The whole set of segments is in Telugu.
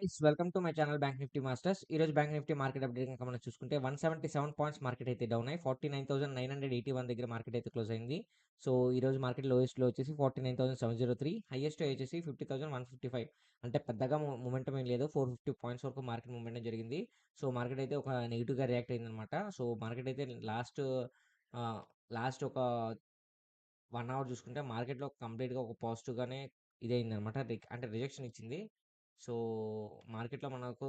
Guys welcome to my channel Bank Nifty Masters ఈ రోజు బ్యాంక్ నిఫ్టీ మార్కెట్ అప్డేట్ కనుక మనం చూసుకుంటే one seventy seven points market అయితే డౌన్ అయ్యి forty nine thousand nine hundred eighty one దగ్గర మార్కెట్ అయితే క్లోజ్ అయింది. సో ఈ రోజు మార్కెట్ లోయెస్ట్లో వచ్చేసి forty nine thousand seven zero three highest వచ్చేసి fifty thousand one fifty five అంటే పెద్దగా మూమెంటం ఏం లేదు ఫోర్ ఫిఫ్టీ పాయింట్స్ వరకు మార్కెట్ మూమెంట్ జరిగింది. సో మార్కెట్ అయితే ఒక నెగిటివ్గా రియాక్ట్ అయిందనమాట సో మార్కెట్ అయితే లాస్ట్ లాస్ట్ ఒక వన్ అవర్ చూసుకుంటే మార్కెట్లో కంప్లీట్గా ఒక పాజిటివ్గానే ఇదైందనమాట అంటే రిజెక్షన్ ఇచ్చింది. సో మార్కెట్లో మనకు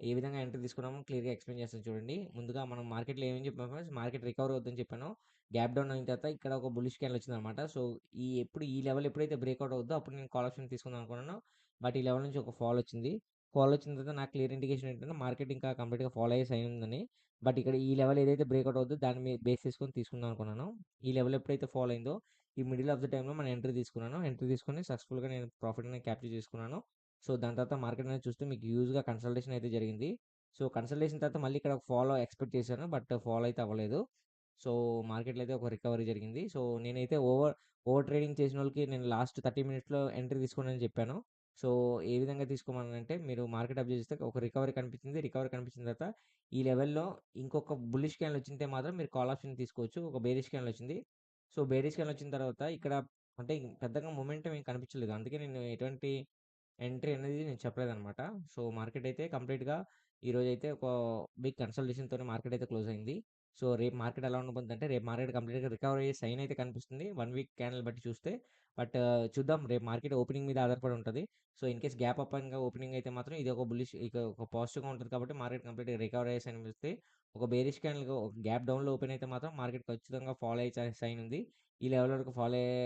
ఏ విధంగా ఎంట్రీ తీసుకున్నామో క్లియర్గా ఎక్స్ప్లెయిన్ చేస్తాను చూడండి. ముందుగా మనం మార్కెట్లో ఏమేమి చెప్పాము మార్కెట్ రికవర్ అవుతుందని చెప్పాను. గ్యాప్ డౌన్ అయిన తర్వాత ఇక్కడ ఒక బులిష్ క్యాన్ వచ్చిందనమాట సో ఈ ఎప్పుడు ఈ లెవెల్ ఎప్పుడైతే బ్రేక్అవుట్ అవుతుందో అప్పుడు నేను కాల్ ఆప్షన్ తీసుకుందాం అనుకున్నాను. బట్ ఈ లెవెల్ నుంచి ఒక ఫాల్ వచ్చింది. ఫాల్ వచ్చిన తర్వాత నాకు క్లియర్ ఇండికేషన్ ఏంటంటే మార్కెట్ ఇంకా కంప్లీట్గా ఫాలో అయ్యే సైన్ ఉందని. బట్ ఇక్కడ ఈ లెవెల్ ఏదైతే బ్రేక్అవుట్ అవుతుందో దాని మీద బేస్ చేసుకొని తీసుకుందాం అనుకున్నాను. ఈ లెవెల్ ఎప్పుడైతే ఫాలో అయిందో ఈ మిడిల్ ఆఫ్ ద టైంలో మనం ఎంట్రీ తీసుకున్నాను ఎంట్రీ తీసుకుని సక్సెస్ఫుల్గా నేను ప్రాఫిట్ అనేది క్యాప్చర్ చేసుకున్నాను. సో దాని తర్వాత మార్కెట్ అనేది చూస్తే మీకు యూజ్గా కన్సల్టేషన్ అయితే జరిగింది. సో కన్సల్టేషన్ తర్వాత మళ్ళీ ఇక్కడ ఫాలో ఎక్స్పెక్ట్ చేశాను. బట్ ఫాలో అయితే అవ్వలేదు. సో మార్కెట్లో అయితే ఒక రికవరీ జరిగింది. సో నేనైతే ఓవర్ ఓవర్ ట్రేడింగ్ చేసిన వాళ్ళకి నేను లాస్ట్ థర్టీ మినిట్స్లో ఎంట్రీ తీసుకోనని చెప్పాను. సో ఏ విధంగా తీసుకోమనంటే మీరు మార్కెట్ అబ్జర్వ్ చేస్తే ఒక రికవరీ కనిపించింది రికవరీ కనిపించిన తర్వాత ఈ లెవెల్లో ఇంకొక బుల్లిష్ క్యాన్ వచ్చింటే మాత్రం మీరు కాల్ ఆప్షన్ తీసుకోవచ్చు. ఒక బేరిష్ క్యాన్ వచ్చింది. సో బేరిష్ క్యాన్ వచ్చిన తర్వాత ఇక్కడ అంటే పెద్దగా మూమెంటం ఏం కనిపించలేదు. అందుకే నేను ఎటువంటి ఎంట్రీ అనేది నేను చెప్పలేదనమాట. సో మార్కెట్ అయితే కంప్లీట్గా ఈరోజు అయితే ఒక బిగ్ కన్సల్టేషన్తో మార్కెట్ అయితే క్లోజ్ అయింది. సో రేపు మార్కెట్ ఎలా ఉండబోతుందంటే రేపు మార్కెట్ కంప్లీట్గా రికవర్ అయ్యే సైన్ అయితే కనిపిస్తుంది. వన్ వీక్ క్యానల్ బట్టి చూస్తే. బట్ చూద్దాం. రేపు మార్కెట్ ఓపెనింగ్ మీద ఆధారపడి ఉంటుంది. So in case gap up ఇంకా ఓపెనింగ్ అయితే మాత్రం ఇది ఒక బుల్లిష్ ఇక ఒక పాజిటివ్గా ఉంటుంది కాబట్టి మార్కెట్ కంప్లీట్గా రికవర్ అయ్యే సైన్ వస్తే ఒక బేరిష్ క్యానల్ ఒక గ్యాప్ డౌన్లో ఓపెన్ అయితే మాత్రం మార్కెట్ ఖచ్చితంగా ఫాలో అయ్యే సైన్ ఉంది. ఈ లెవెల్ వరకు ఫాలో అయ్యే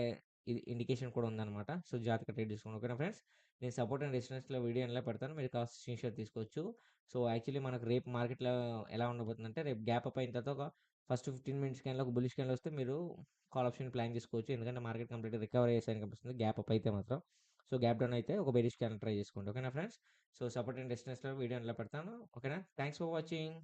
ఇది ఇండికేషన్ కూడా ఉందన్నమాట సో జాతక ట్రేడ్ చూసుకోండి ఓకేనా ఫ్రెండ్స్? నేను సపోర్ట్ అండ్ రెసిడెన్స్లో వీడియో ఎలా పెడతాను మీరు కాస్ట్ స్క్రీన్ షాట్ తీసుకోవచ్చు. సో యాక్చువల్లీ మనకు రేపు మార్కెట్లో ఎలా ఉండబోతుందంటే రేపు గ్యాప్ అప్ అయిన తర్వాత ఒక ఫస్ట్ ఫిఫ్టీన్ మినిట్స్ క్యాన్లో ఒక బులిష్ క్యాన్లో వస్తే మీరు కాల్ ఆప్షన్ ప్లాన్ చేసుకోవచ్చు. ఎందుకంటే మార్కెట్ కంప్లీట్ రికవర్ అయ్యేసరికి కనిపిస్తుంది గ్యాప్ అప్ అయితే మాత్రం. సో గ్యాప్ డౌన్ అయితే ఒక బెరిష్ క్యాన్ ట్రై చేసుకోండి. ఓకేనా ఫ్రెండ్స్? సో సపోర్ట్ అండ్ రెసిడెన్స్లో వీడియో ఎలా పెడతాను. ఓకేనా? Thanks for watching.